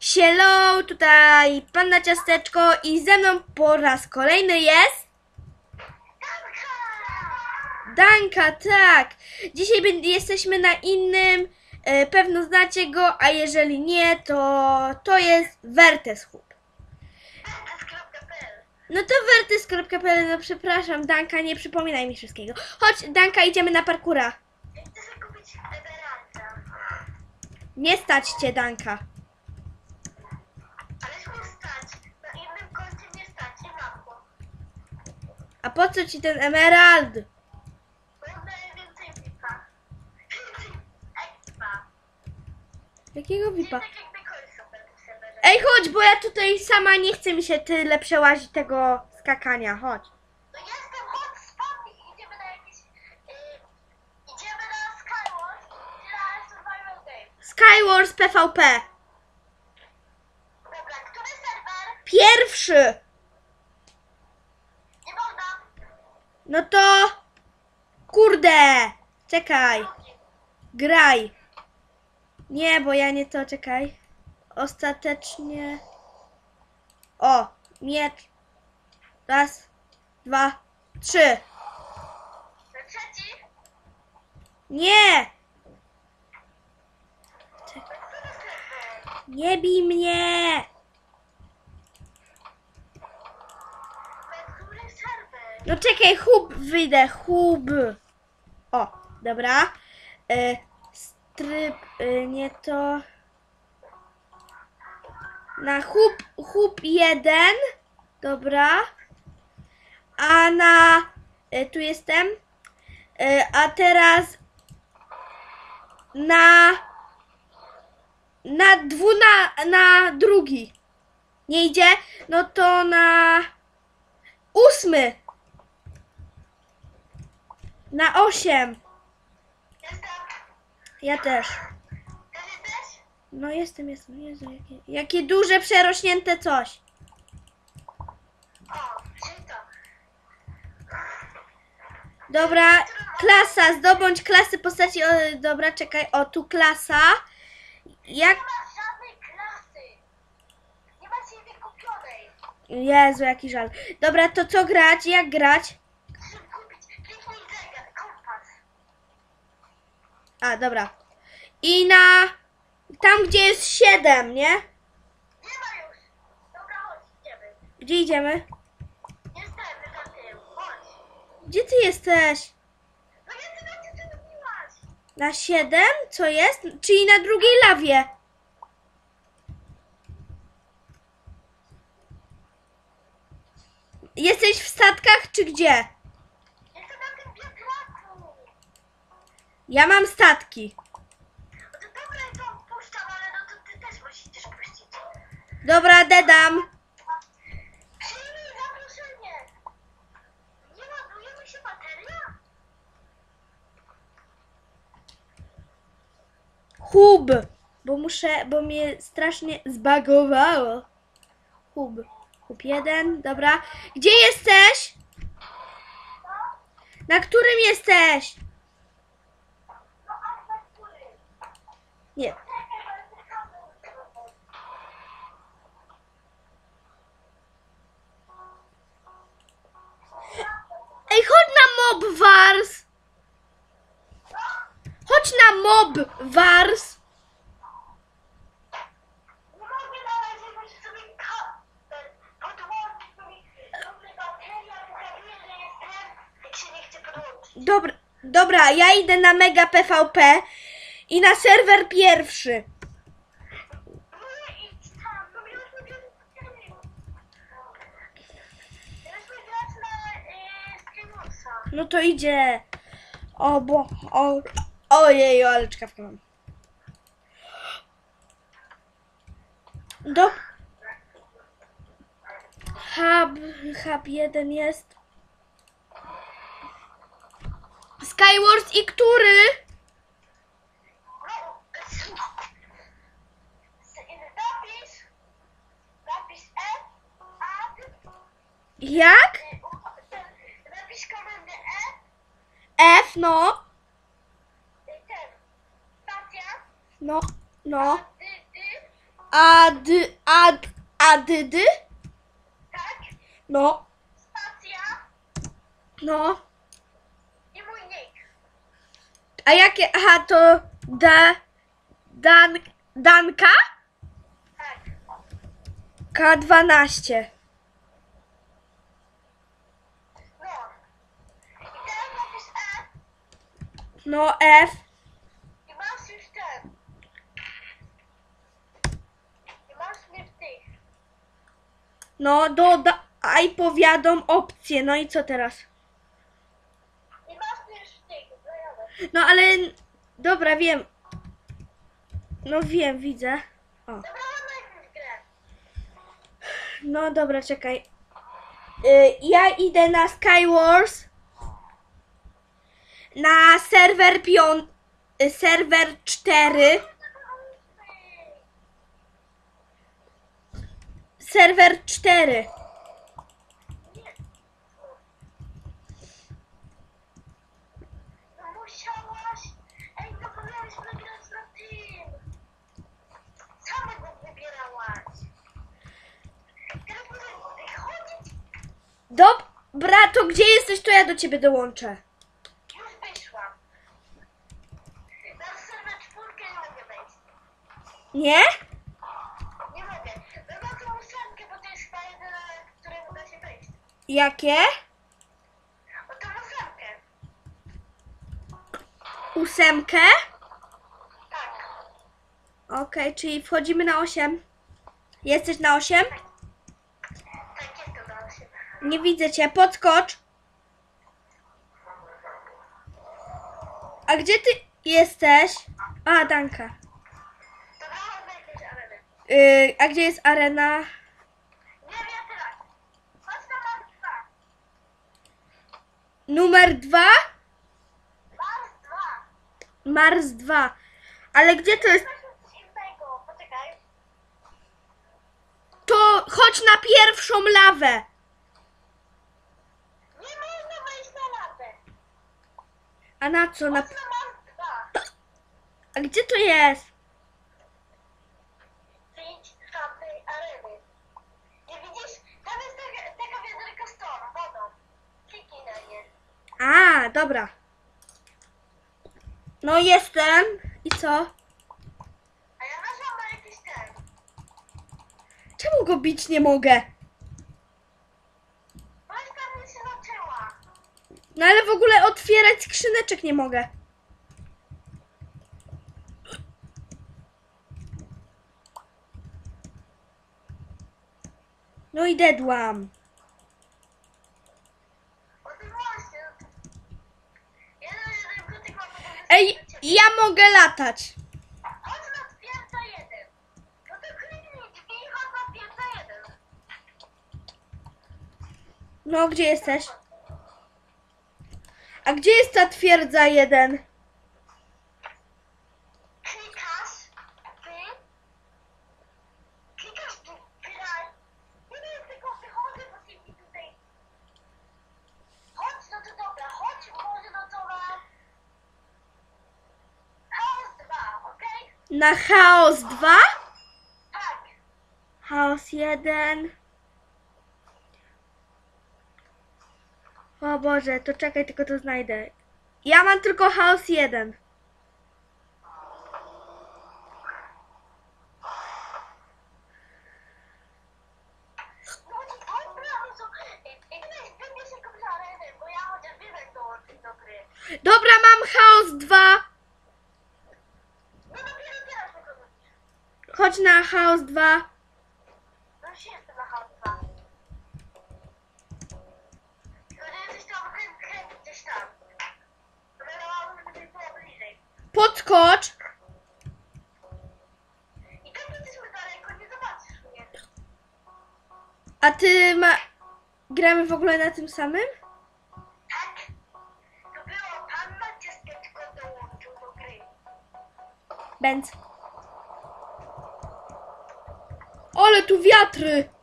Sielo, tutaj Panna Ciasteczko i ze mną po raz kolejny jest Danka, tak. Dzisiaj jesteśmy na innym, e, pewno znacie go, a jeżeli nie, to to jest Wertes Hub. No to wertys.pl, no przepraszam, Danka, nie przypominaj mi wszystkiego. Chodź, Danka, idziemy na parkura. Chcę kupić emeralda. Nie stać cię, Danka. A po co ci ten emerald? Jakiego vipa? Ej, chodź, bo ja tutaj sama nie chcę mi się tyle przełazić tego skakania, chodź. No jestem, chodź, spadnij. Idziemy na jakieś... y, idziemy na Skywars na Survival Game. Skywars PvP. Dobra, który serwer? Pierwszy. Nie można. No to... Kurde. Czekaj. Graj. Nie, bo ja nie to, czekaj. Ostatecznie... O, miecz. Raz, dwa, trzy. Nie! Nie bij mnie! Na który serwer? No czekaj, hub wyjdę, hub. O, dobra. E, e, nie to. Na hub, hub jeden. Dobra. A na, e, tu jestem. E, a teraz na, na dwuna, na drugi. Nie idzie? No to na ósmy. Na osiem. Jestem. Ja też. No jestem, jestem. Jezu, jakie, jakie duże, przerośnięte coś. Dobra, klasa, zdobądź klasy postaci. O, dobra, czekaj, o tu klasa. Jak. Nie ma żadnej klasy. Nie ma jej wykupionej. Jezu, jaki żal. Dobra, to co grać? Jak grać? Chcę kupić. Kliknij zegar, kompas. A, dobra. I na. Tam, gdzie jest siedem, nie? Nie ma już. Dobra, chodź, idziemy. Gdzie idziemy? Niestety, za tył. Chodź. Gdzie ty jesteś? No ja ty będzie ty mówiłaś. Na siedem? Co jest? Czyli na drugiej lawie. Jesteś w statkach, czy gdzie? Jestem na tym wiatraku. Ja mam statki. Dobra, to puszczam, ale to ty też musisz puścić. Dobra, dedam. Przyjmij mi się bateria? Hub. Bo muszę, bo mnie strasznie zbagowało. Hub. Hub jeden, dobra. Gdzie jesteś? Na którym jesteś? No a na który? Nie. Ej, chodź na mob wars. Chodź na mob wars. Dobra, dobra, ja idę na mega PvP i na serwer pierwszy. No to idzie. O, bo. O, ojej, ale czkawkę mam. Do. Hub, hub jeden jest. Skywars i który? No, napisz, napisz F, A, Jak? napisz komendę E, F, no. No, no. ty, ty, ad, ad, adydy? Tak? No, Spacja no. i mój nick. A jakie, aha, to da, dan, Danka? Tak. K12. No. I teraz napisz E No, F. i masz już ten. I masz mnie w tych. No, dodaj powiadom opcję. No i co teraz? I masz mnie już w tych. Znajomych. No, ale, dobra, wiem. No wiem, widzę. O. Dobra, jakąś grę. No dobra, czekaj. Y, ja idę na Skywars. Na serwer pią... y, Serwer 4. Serwer 4. No musiałaś. Ej, no powinnaś wygrać na tym. Sama go wybierałaś. Teraz muszę chodzić. Dobra, to gdzie jesteś, to ja do ciebie dołączę. Już wyszłam. Na serwer czwórkę nie mogę wejść. Nie? Nie mogę. Tą ósemkę, bo to jest chyba jedyna, w której uda się wejść. Jakie? O tą ósemkę. Ósemkę? Tak. Okej, czyli wchodzimy na 8. Jesteś na 8? Tak jest to na ósemkę. Nie widzę cię, podskocz. A gdzie ty jesteś? A, Danka. Dobra, mam jakieś areny. Yy, a gdzie jest arena? Nie wiem teraz. Chodź na mam dwa. Numer 2? Mars dwa. Mars 2. Ale gdzie to jest? Weźmy coś innego. Poczekaj. To chodź na pierwszą lawę. Nie można wejść na latę. A na co? Na... Chodź na dwa. A gdzie to jest? Wyjdź z tamtej areny. Nie widzisz? Tam jest taka, taka wiaderka z tą wodą. Kliknij na nie. A, dobra. No jestem. I co? A ja weszłam na jakiś ten. Czemu go bić nie mogę? Wojska mnie się zaczęła. No ale w ogóle otwierać skrzyneczek nie mogę. No i dedłam. O tym właśnie. Jeden, jeden kutyk ma potem Ej, ja mogę latać. Jeden. No to jeden. No, gdzie jesteś? A gdzie jest ta twierdza jeden? na chaos 2? Tak. Chaos 1. O Boże, to czekaj, tylko to znajdę. Ja mam tylko chaos 1. Dobra, mam chaos 2. Chodź na chaos 2. No już jestem na chaos 2. Tylko, że jesteś tam gdzieś tam. Żeby było bliżej. Podskocz. I tak jesteśmy daleko, nie zobaczysz mnie. A ty ma... Gramy w ogóle na tym samym? Tak? To było pan Maciej tylko dołączył do gry. Benz. Ale tu wiatry.